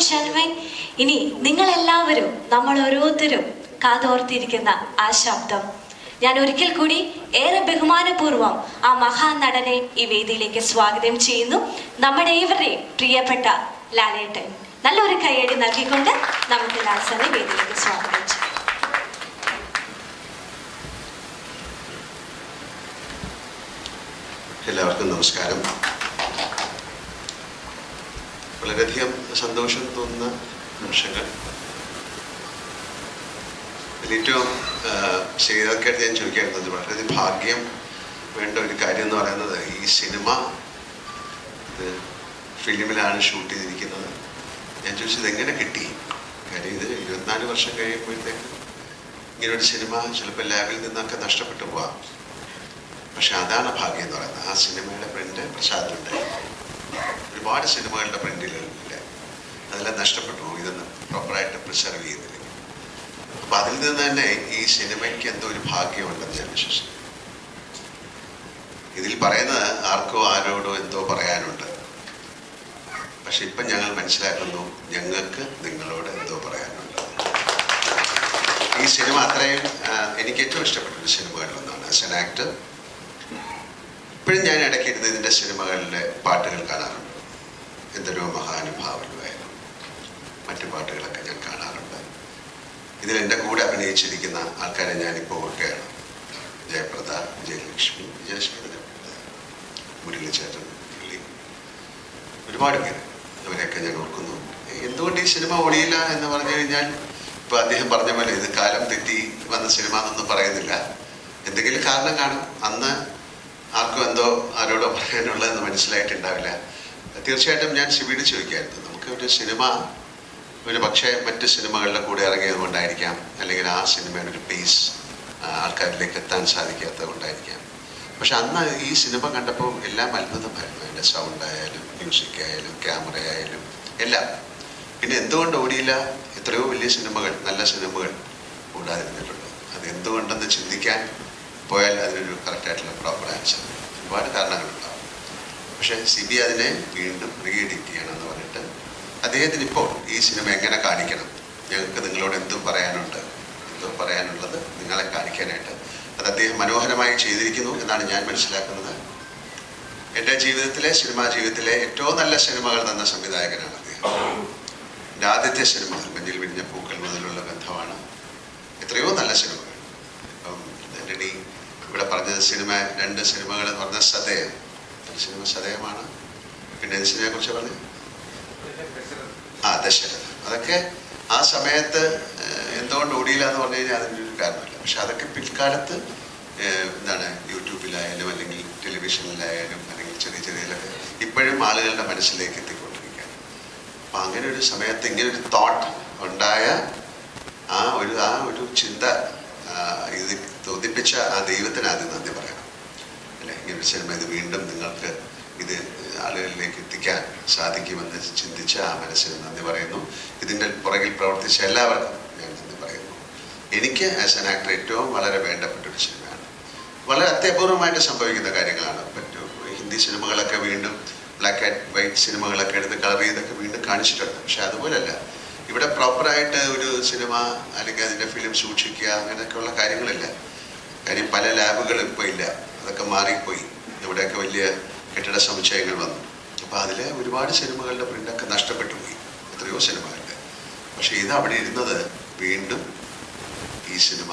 ഷൻവൈൻ ഇനി നിങ്ങളെല്ലാവരും നമ്മൾ ഓരോരുത്തരും കാതോർത്തിരിക്കുന്ന ആ ശബ്ദം. ഞാൻ ഒരിക്കൽ കൂടി ഏറെ ബഹുമാനപൂർവം ആ മഹാനടനെ ഈ വേദിയിലേക്ക് സ്വാഗതം ചെയ്യുന്നു. നമ്മുടെ ഇവരുടെ പ്രിയപ്പെട്ട ലാലേട്ടൻ. നല്ലൊരു കൈയടി നൽകിക്കൊണ്ട് നമുക്ക് ലാൽസനെ വേദിയിലേക്ക് സ്വാഗതം ചെയ്യാം. എല്ലാവർക്കും നമസ്കാരം. വളരെയധികം സന്തോഷം തോന്നുന്ന നിമിഷങ്ങൾ. ഏറ്റവും ശ്രീതാക്കായിട്ട് ഞാൻ ചോദിക്കാറുള്ളത് വളരെയധികം ഭാഗ്യം വേണ്ട ഒരു കാര്യം എന്ന് പറയുന്നത് ഈ സിനിമ ഇത് ഫിലിമിലാണ് ഷൂട്ട് ചെയ്തിരിക്കുന്നത്. ഞാൻ ചോദിച്ചത് എങ്ങനെ കിട്ടി? കാര്യം ഇത് ഇരുപത്തിനാല് വർഷം കഴിയുമ്പോഴത്തേക്ക് ഇങ്ങനെ ഒരു സിനിമ ചിലപ്പോൾ ലാബിൽ നിന്നൊക്കെ നഷ്ടപ്പെട്ടു പോവാം. പക്ഷെ അതാണ് ഭാഗ്യം എന്ന് പറയുന്നത്. ആ സിനിമയുടെ പ്രിന്റ് പ്രസാദിലുണ്ട് ഒരുപാട് സിനിമകളുടെ പ്രിന്റുകളില്ല അതെല്ലാം നഷ്ടപ്പെട്ടു ഇതൊന്നും പ്രോപ്പറായിട്ട് പ്രിസർവ് ചെയ്യുന്നില്ല. അപ്പൊ അതിൽ നിന്ന് തന്നെ ഈ സിനിമയ്ക്ക് എന്തോ ഒരു ഭാഗ്യമുണ്ടെന്ന് ഞാൻ വിശ്വസിക്കുന്നു. ഇതിൽ പറയുന്നത് ആർക്കോ ആരോടോ എന്തോ പറയാനുണ്ട്. പക്ഷെ ഇപ്പം ഞങ്ങൾ മനസ്സിലാക്കുന്നു ഞങ്ങൾക്ക് നിങ്ങളോട് എന്തോ പറയാനുണ്ട്. ഈ സിനിമ അത്രയും എനിക്ക് ഏറ്റവും ഇഷ്ടപ്പെട്ട ഒരു സിനിമകളിലൊന്നാണ്. ആസ് ആൻ ആക്ടർ ഇപ്പോഴും ഞാൻ ഇടയ്ക്ക് ഇരുന്ന് ഇതിന്റെ സിനിമകളിലെ പാട്ടുകൾ കാണാറുണ്ട്. എന്തൊരു മഹാനുഭാവനുമായിരുന്നു മറ്റു പാട്ടുകളൊക്കെ ഞാൻ കാണാറുണ്ട്. ഇതിൽ എന്റെ കൂടെ അഭിനയിച്ചിരിക്കുന്ന ആൾക്കാരെ ഞാനിപ്പോൾ ഓർക്കുകയാണ്. ജയപ്രദ വിജയലക്ഷ്മി വിജയലക്ഷ്മി മുരളിച്ചേട്ടൻ പുള്ളി ഒരുപാട് പേര് അവരെയൊക്കെ ഞാൻ ഓർക്കുന്നു. എന്തുകൊണ്ട് ഈ സിനിമ ഓടിയില്ല എന്ന് പറഞ്ഞു കഴിഞ്ഞാൽ ഇപ്പം അദ്ദേഹം പറഞ്ഞ പോലെ ഇത് കാലം തെറ്റി വന്ന സിനിമ എന്നൊന്നും പറയുന്നില്ല. എന്തെങ്കിലും കാരണം കാണും. അന്ന് ആർക്കും എന്തോ ആരോടോ പറയാനുള്ളതെന്ന് മനസ്സിലായിട്ടുണ്ടാവില്ല. തീർച്ചയായിട്ടും ഞാൻ ശിവീട് ചോദിക്കായിരുന്നു. നമുക്ക് ഒരു സിനിമ ഒരു പക്ഷേ മറ്റ് സിനിമകളുടെ കൂടെ ഇറങ്ങിയത് കൊണ്ടായിരിക്കാം അല്ലെങ്കിൽ ആ സിനിമയുടെ ഒരു പേസ് ആൾക്കാരിലേക്ക് എത്താൻ സാധിക്കാത്തത് കൊണ്ടായിരിക്കാം പക്ഷെ അന്ന് ഈ സിനിമ കണ്ടപ്പോൾ എല്ലാം അത്ഭുതമായിരുന്നു. അതിന്റെ സൗണ്ട് ആയാലും മ്യൂസിക് ആയാലും ക്യാമറ ആയാലും എല്ലാം. പിന്നെ എന്തുകൊണ്ട് ഓടിയില്ല? എത്രയോ വലിയ സിനിമകൾ നല്ല സിനിമകൾ ഓടാതിരുന്നിട്ടുണ്ട് അത് എന്തുകൊണ്ടെന്ന് ചിന്തിക്കാൻ പോയാൽ അതിനൊരു കറക്റ്റായിട്ടുള്ള പ്രോപ്പർ ആൻസർ ഒരുപാട് കാരണങ്ങളുണ്ടാവും. പക്ഷേ സി ബി അതിനെ വീണ്ടും റീഎഡിറ്റ് ചെയ്യണമെന്ന് പറഞ്ഞിട്ട് അദ്ദേഹത്തിന് ഇപ്പോൾ ഈ സിനിമ എങ്ങനെ കാണിക്കണം? ഞങ്ങൾക്ക് നിങ്ങളോട് എന്തും പറയാനുണ്ട്. എന്തും പറയാനുള്ളത് നിങ്ങളെ കാണിക്കാനായിട്ട്. അത് അദ്ദേഹം മനോഹരമായി ചെയ്തിരിക്കുന്നു എന്നാണ് ഞാൻ മനസ്സിലാക്കുന്നത്. എന്റെ ജീവിതത്തിലെ സിനിമാ ജീവിതത്തിലെ ഏറ്റവും നല്ല സിനിമകൾ തന്ന സംവിധായകനാണ് അദ്ദേഹം. എന്റെ ആദ്യത്തെ സിനിമ മഞ്ഞിൽ വിടിഞ്ഞ പൂക്കൾ മുതലുള്ള ബന്ധമാണ്. എത്രയോ നല്ല സിനിമകൾ. ആന്റണി ഇവിടെ പറഞ്ഞത് സിനിമ രണ്ട് സിനിമകൾ എന്ന് പറഞ്ഞ ഒരു സിനിമ ശതകമാണ് പിന്നെ സിനിമയെ കുറിച്ച് പറഞ്ഞു? ആ ദശരഥ അതൊക്കെ ആ സമയത്ത് എന്തുകൊണ്ട് ഓടിയില്ല എന്ന് പറഞ്ഞു കഴിഞ്ഞാൽ അതിന്റെ ഒരു കാരണമില്ല. പക്ഷെ അതൊക്കെ പിൽക്കാലത്ത് എന്താണ് യൂട്യൂബിലായാലും അല്ലെങ്കിൽ ടെലിവിഷനിലായാലും അല്ലെങ്കിൽ ചെറിയ ചെറിയതിലൊക്കെ ഇപ്പോഴും ആളുകളുടെ മനസ്സിലേക്ക് എത്തിക്കൊണ്ടിരിക്കുകയാണ്. അപ്പം അങ്ങനെ ഒരു സമയത്ത് ഇങ്ങനെ ഒരു തോട്ട് ഉണ്ടായ ആ ഒരു ആ ഒരു ചിന്ത ഇത് തോന്നിപ്പിച്ച ആ ദൈവത്തിന് ആദ്യം നന്ദി ഇത് വീണ്ടും നിങ്ങൾക്ക് ഇത് ആളുകളിലേക്ക് എത്തിക്കാൻ സാധിക്കുമെന്ന് ചിന്തിച്ച ആ മനസ്സിന് നന്ദി പറയുന്നു. ഇതിന്റെ പുറകിൽ പ്രവർത്തിച്ച എല്ലാവർക്കും ഞാൻ നന്ദി പറയുന്നു. എനിക്ക് ആസ് എൻ ആക്ടർ ഏറ്റവും വളരെ വേണ്ടപ്പെട്ട ഒരു സിനിമയാണ്. വളരെ അത്യപൂർവമായിട്ട് സംഭവിക്കുന്ന കാര്യങ്ങളാണ്. പറ്റും ഹിന്ദി സിനിമകളൊക്കെ വീണ്ടും ബ്ലാക്ക് ആൻഡ് വൈറ്റ് സിനിമകളൊക്കെ എടുത്ത് കളർ ചെയ്തൊക്കെ വീണ്ടും കാണിച്ചിട്ടുണ്ട്. പക്ഷെ അതുപോലല്ല. ഇവിടെ പ്രോപ്പറായിട്ട് ഒരു സിനിമ അല്ലെങ്കിൽ അതിന്റെ ഫിലിം സൂക്ഷിക്കുക അങ്ങനെയൊക്കെയുള്ള കാര്യങ്ങളില്ല. കാര്യം പല ലാബുകളും ഇപ്പോൾ ഇല്ല. അതൊക്കെ മാറിപ്പോയി. ഇവിടെയൊക്കെ വലിയ കെട്ടിട സമുച്ചയങ്ങൾ വന്നു. അപ്പോൾ അതിൽ ഒരുപാട് സിനിമകളുടെ പ്രിന്റൊക്കെ നഷ്ടപ്പെട്ടു പോയി. എത്രയോ സിനിമകളുടെ. പക്ഷേ ഇത് അവിടെ ഇരുന്നത് വീണ്ടും ഈ സിനിമ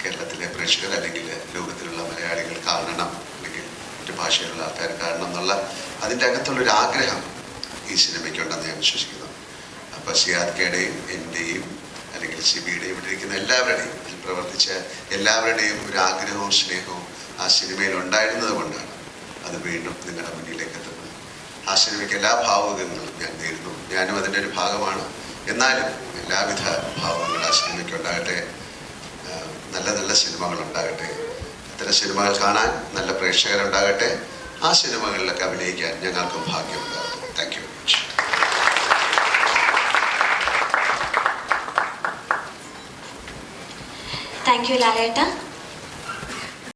കേരളത്തിലെ പ്രേക്ഷകർ അല്ലെങ്കിൽ ലോകത്തിലുള്ള മലയാളികൾ കാണണം അല്ലെങ്കിൽ മറ്റു ഭാഷയിലുള്ള ആൾക്കാർ കാണണം എന്നുള്ള അതിന്റെ അകത്തുള്ളൊരു ആഗ്രഹം ഈ സിനിമയ്ക്കുണ്ടെന്ന് ഞാൻ വിശ്വസിക്കുന്നു. അപ്പോൾ സിയാദ്കയുടെയും എന്റെയും അല്ലെങ്കിൽ സിബിയുടെയും ഇവിടെ ഇരിക്കുന്ന എല്ലാവരുടെയും പ്രവർത്തിച്ച എല്ലാവരുടെയും ഒരു ആഗ്രഹവും സ്നേഹവും ആ സിനിമയിൽ ഉണ്ടായിരുന്നത് കൊണ്ടാണ് അത് വീണ്ടും നിങ്ങളുടെ മുന്നിലേക്ക് എത്തുന്നത്. ആ സിനിമയ്ക്ക് എല്ലാ ഭാവുകങ്ങളും ഞാൻ നേരുന്നു. ഞാനും അതിന്റെ ഒരു ഭാഗമാണ്. എന്നാലും എല്ലാവിധ ഭാവങ്ങളും ആ സിനിമയ്ക്ക് ഉണ്ടാകട്ടെ. നല്ല നല്ല സിനിമകൾ ഉണ്ടാകട്ടെ. ഇത്തരം സിനിമകൾ കാണാൻ നല്ല പ്രേക്ഷകരുണ്ടാകട്ടെ ആ സിനിമകളിലൊക്കെ അഭിനയിക്കാൻ ഞങ്ങൾക്കും ഭാഗ്യമുണ്ടാകും താങ്ക് യു താങ്ക് യു ലാലേട്ട